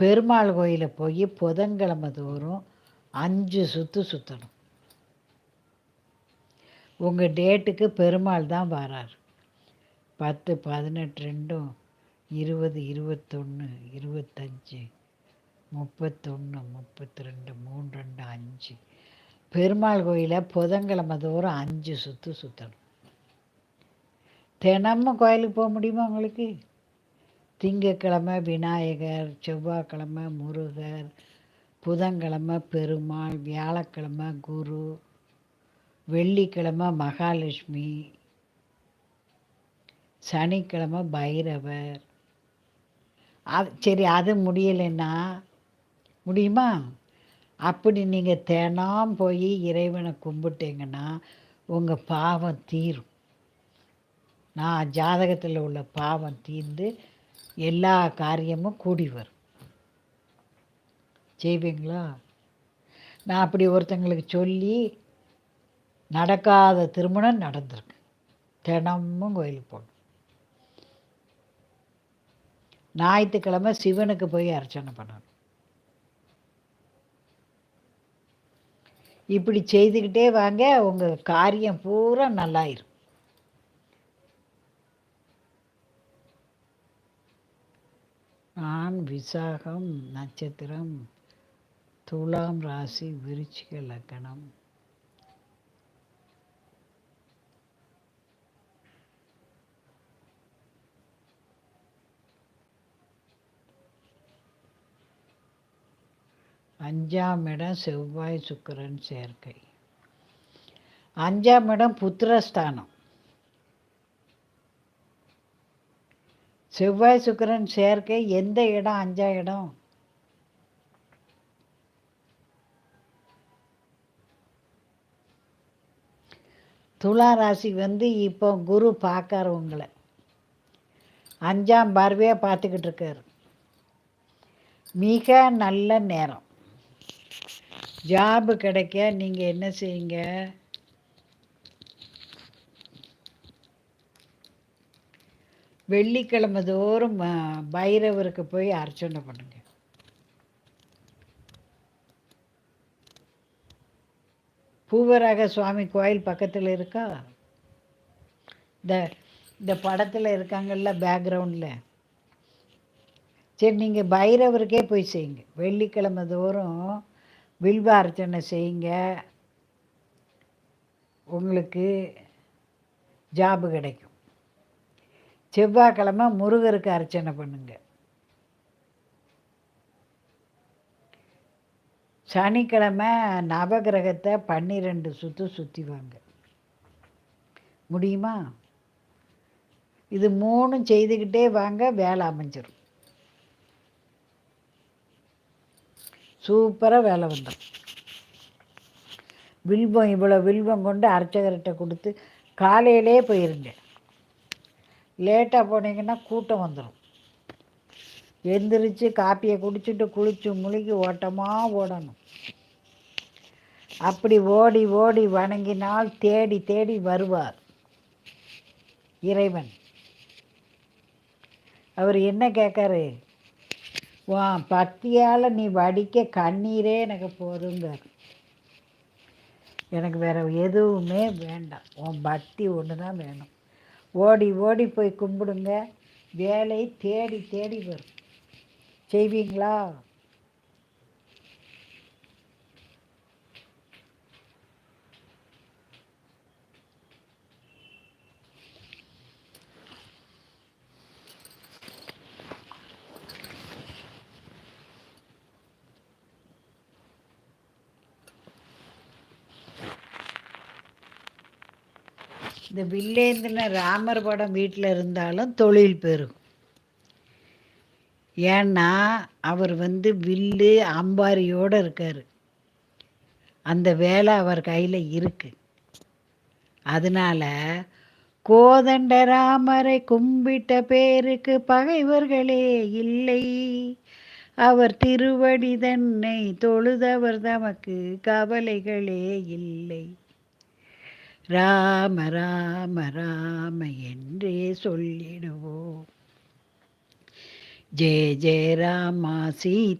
பெருமாள் கோயிலை போய் புதன்கிழமை தோறும் அஞ்சு சுற்று சுற்றணும் உங்கள் டேட்டுக்கு பெருமாள் தான் வரார். பத்து பதினெட்டு ரெண்டும் இருபது இருபத்தொன்று இருபத்தஞ்சி முப்பத்தொன்று முப்பத்தி ரெண்டு மூணு ரெண்டு அஞ்சு. பெருமாள் கோயிலை புதன்கிழமை தோறும் அஞ்சு சுற்று சுற்றணும் தினமும் கோயிலுக்கு போக முடியுமா உங்களுக்கு? திங்கக்கிழமை விநாயகர் செவ்வாய்க்கிழமை முருகர் புதன்கிழமை பெருமாள் வியாழக்கிழமை குரு வெள்ளிக்கிழமை மகாலட்சுமி சனிக்கிழமை பைரவர். அது சரி அது முடியலைன்னா முடியுமா? அப்படி நீங்கள் தினம் போய் இறைவனை கும்பிட்டீங்கன்னா உங்கள் பாவம் தீரும். நான் ஜாதகத்தில் உள்ள பாவம் தீர்ந்து எல்லா காரியமும் கூடி வரும். செய்வீங்களா? நான் அப்படி ஒருத்தங்களுக்கு சொல்லி நடக்காத திருமணம் நடந்திருக்கு. தினமும் கோயிலுக்கு போகணும். ஞாயிற்றுக்கிழமை சிவனுக்கு போய் அர்ச்சனை பண்ணணும். இப்படி செய்துக்கிட்டே வாங்க உங்கள் காரியம் பூரா நல்லாயிரும். நான் விசாகம் நட்சத்திரம் துலாம் ராசி விருச்சிக லக்கணம் அஞ்சாம் இடம் செவ்வாய் சுக்கிரன் சேர்க்கை. அஞ்சாம் இடம் புத்திரஸ்தானம். செவ்வாய் சுக்கிரன் சேர்க்கை எந்த இடம்? அஞ்சா இடம். துலா ராசி வந்து இப்போ குரு பார்க்கார் உங்களை. அஞ்சாம் பார்வையாக பார்த்துக்கிட்டு இருக்கார். மிக நல்ல நேரம். ஜாபு கிடைக்க நீங்கள் என்ன செய்யுங்க? வெள்ளிக்கிழமை தோறும் பைரவருக்கு போய் அர்ச்சனை பண்ணுங்க. பூவராக சுவாமி கோயில் பக்கத்தில் இருக்கா? இந்த இந்த படத்தில் இருக்காங்கல்ல பேக்ரவுண்டில். சரி நீங்கள் பைரவருக்கே போய் செய்யுங்க. வெள்ளிக்கிழமை தோறும் வில்வ அர்ச்சனை செய்யுங்க. உங்களுக்கு ஜாபு கிடைக்கும். செவ்வாய்க்கிழமை முருகருக்கு அர்ச்சனை பண்ணுங்க. சனிக்கிழமை நவகிரகத்தை பன்னிரெண்டு சுற்று சுற்றி வாங்க. முடியுமா? இது மூணும் செய்துக்கிட்டே வாங்க வேலை அமைஞ்சிடும் சூப்பராக வேலை வந்துடும் வில்வம் இவ்வளோ வில்வம் கொண்டு அர்ச்சகர்கிட்ட கொடுத்து காலையிலே போயிருங்க. லேட்டாக போனீங்கன்னா கூட்டம் வந்துடும் எந்திரிச்சு காப்பியை குடிச்சிட்டு குளிச்சு முழுகி ஓட்டமாக ஓடணும். அப்படி ஓடி ஓடி வணங்கினால் தேடி தேடி வருவார் இறைவன். அவர் என்ன கேட்காரு? வா பக்தியால் நீ வடிக்க கண்ணீரே எனக்கு போதுங்கார் எனக்கு வேறு எதுவுமே வேண்டாம். உன் பக்தி ஒன்று தான் வேணும். ஓடி ஓடி போய் கும்பிடுங்க. வேலை தேடி தேடி வரும். செய்வீங்களா? இந்த வில்லேந்தின ராமர் படம் வீட்டில் இருந்தாலும் தொழில் பெறும் ஏன்னா அவர் வந்து வில்லு அம்பாரியோடு இருக்கார். அந்த வேலை அவர் கையில் இருக்கு. அதனால கோதண்ட ராமரை கும்பிட்ட பேருக்கு பகைவர்களே இல்லை. அவர் திருவடி தன்னை தொழுதவர் தமக்கு கவலைகளே இல்லை. ராம ராம ராம என்றே சொல்லிடுவோம். ஜெய ஜெய ராமா சீ